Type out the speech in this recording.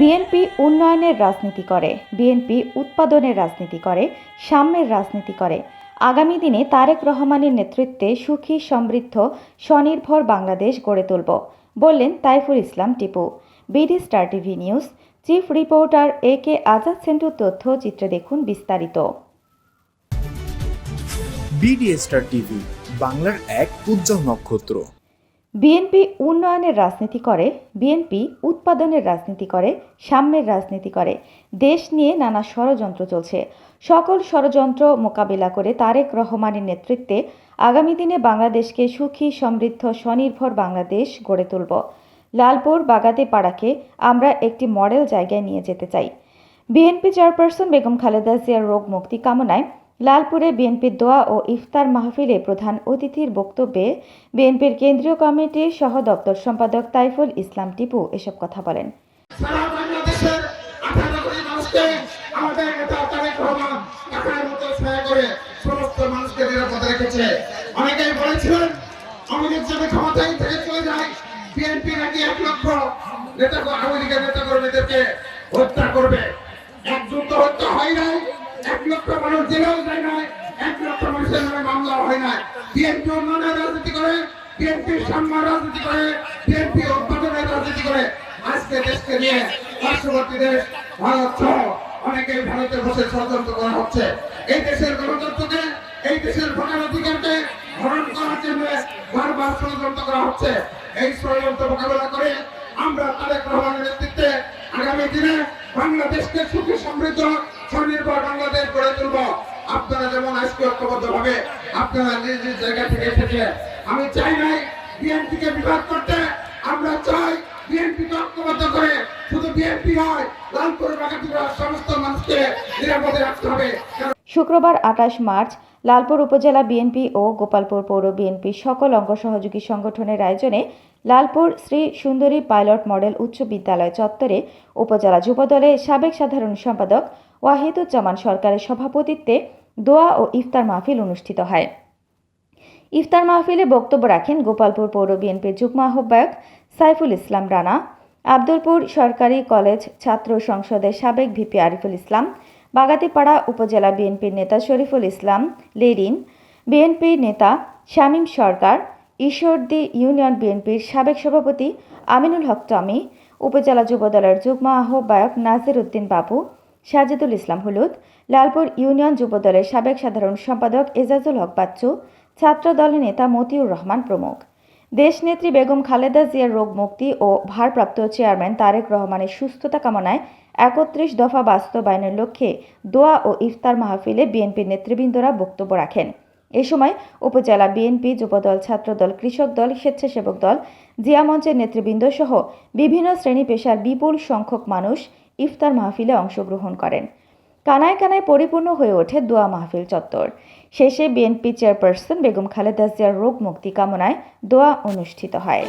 BNP উন্নয়নের রাজনীতি করে, বিএনপি উৎপাদনের রাজনীতি করে, সাম্যের রাজনীতি করে। আগামী দিনে তারেক রহমানের নেতৃত্বে সুখী, সমৃদ্ধ, স্বনির্ভর বাংলাদেশ গড়ে তুলব, বললেন Taiful Islam Tipu. BD star TV news, chief reporter A K Azad সেন্টুর তথ্য চিত্রে দেখুন বিস্তারিত। বিডিএ স্টার টিভি, বাংলার এক উজ্জ্বল নক্ষত্র। বিএনপি উন্নয়নের রাজনীতি করে বিএনপি উৎপাদনের রাজনীতি করে, সাম্যের রাজনীতি করে। দেশ নিয়ে নানা ষড়যন্ত্র চলছে। সকল ষড়যন্ত্র মোকাবিলা করে তারেক রহমানের নেতৃত্বে আগামী দিনে বাংলাদেশকে সুখী, সমৃদ্ধ, স্বনির্ভর বাংলাদেশ গড়ে তুলব। লালপুর বাগাতে পাড়াকে আমরা একটি মডেল জায়গায় নিয়ে যেতে চাই। বিএনপি চেয়ারপারসন বেগম খালেদা জিয়ার রোগ মুক্তি কামনায় লালপুরে বিএনপির দোয়া ও ইফতার মাহফিলে প্রধান অতিথির বক্তব্যে বিএনপির কেন্দ্রীয় কমিটির সহ দপ্তর সম্পাদক তাইফুল ইসলাম টিপু এসব কথা বলেন। নেতা আওয়ামী লীগের নেতা কর্মীদেরকে হত্যা করবে। হত্যা হয় নাই। এক লক্ষ মানুষ জেলেও যায় নাই, এক লক্ষ মানুষের নামে মামলা হয় নাই। বিএনপি উন্নয়নের রাজনীতি করে, বিএনপি সাম্য রাজনীতি করে, বিএনপি উৎপাদনের রাজনীতি করে। আজকে দেশকে নিয়ে পার্শ্ববর্তী দেশ, ভারত সহ অনেকে ভারতে বসে ষড়যন্ত্র করা হচ্ছে। এই দেশের গণতন্ত্রকে, এই দেশের ভোটার অধিকারকে হরণ করার জন্য বারবার ষড়যন্ত্র করা হচ্ছে। এই ষড়যন্ত্র মোকাবেলা করে আমরা তারেক রহমানের নেতৃত্বে আগামী দিনে বাংলাদেশকে সুখী সমৃদ্ধ আপনারা যেমন আজকে ঐক্যবদ্ধ ভাবে আপনারা নিজ নিজ জায়গা থেকে এসেছে আমি চাই নাই বিভাগ করতে, আমরা চাই ঐক্যবদ্ধ করে শুধু বিএনপি হয় লালপুর সমস্ত মানুষকে নিরাপদে রাখতে হবে। শুক্রবার আঠাশ মার্চ, লালপুর উপজেলা বিএনপি ও গোপালপুর পৌর বিএনপি সকল অঙ্গ সহযোগী সংগঠনের আয়োজনে লালপুর শ্রী সুন্দরী পাইলট মডেল উচ্চ বিদ্যালয় চত্বরে উপজেলা যুবদলের সাবেক সাধারণ সম্পাদক ওয়াহিদুজ্জামান সরকারের সভাপতিত্বে দোয়া ও ইফতার মাহফিল অনুষ্ঠিত হয়। ইফতার মাহফিলে বক্তব্য রাখেন গোপালপুর পৌর বিএনপির যুগ্ম আহ্বায়ক সাইফুল ইসলাম রানা, আব্দুলপুর সরকারি কলেজ ছাত্র সংসদের সাবেক ভিপি আরিফুল ইসলাম, বাগাতিপাড়া উপজেলা বিএনপির নেতা শরীফুল ইসলাম, লেরিন, বিএনপি নেতা শামীম সরকার, ঈশ্বরদী ইউনিয়ন বিএনপির সাবেক সভাপতি আমিনুল হক টমি, উপজেলা যুবদলের যুগ্ম আহ্বায়ক নাজির উদ্দিন বাবু সাজিদুল ইসলাম হলুদ, লালপুর ইউনিয়ন যুবদলের সাবেক সাধারণ সম্পাদক এজাজুল হক বাচ্চু, ছাত্রদলের নেতা মতিউর রহমান প্রমুখ। দেশনেত্রী বেগম খালেদা জিয়ার রোগ মুক্তি ও ভারপ্রাপ্ত চেয়ারম্যান তারেক রহমানের সুস্থতা কামনায় একত্রিশ দফা বাস্তবায়নের লক্ষ্যে দোয়া ও ইফতার মাহফিলে বিএনপির নেতৃবৃন্দরা বক্তব্য রাখেন। এ সময় উপজেলা বিএনপি যুবদল, ছাত্রদল, কৃষক দল, স্বেচ্ছাসেবক দল, জিয়া মঞ্চের নেতৃবৃন্দ সহ বিভিন্ন শ্রেণি পেশার বিপুল সংখ্যক মানুষ ইফতার মাহফিলে অংশগ্রহণ করেন। কানায় কানায় পরিপূর্ণ হয়ে ওঠে দোয়া মাহফিল চত্বর। শেষে বিএনপি চেয়ারপারসন বেগম খালেদা জিয়ার রোগ মুক্তি কামনায় দোয়া অনুষ্ঠিত হয়।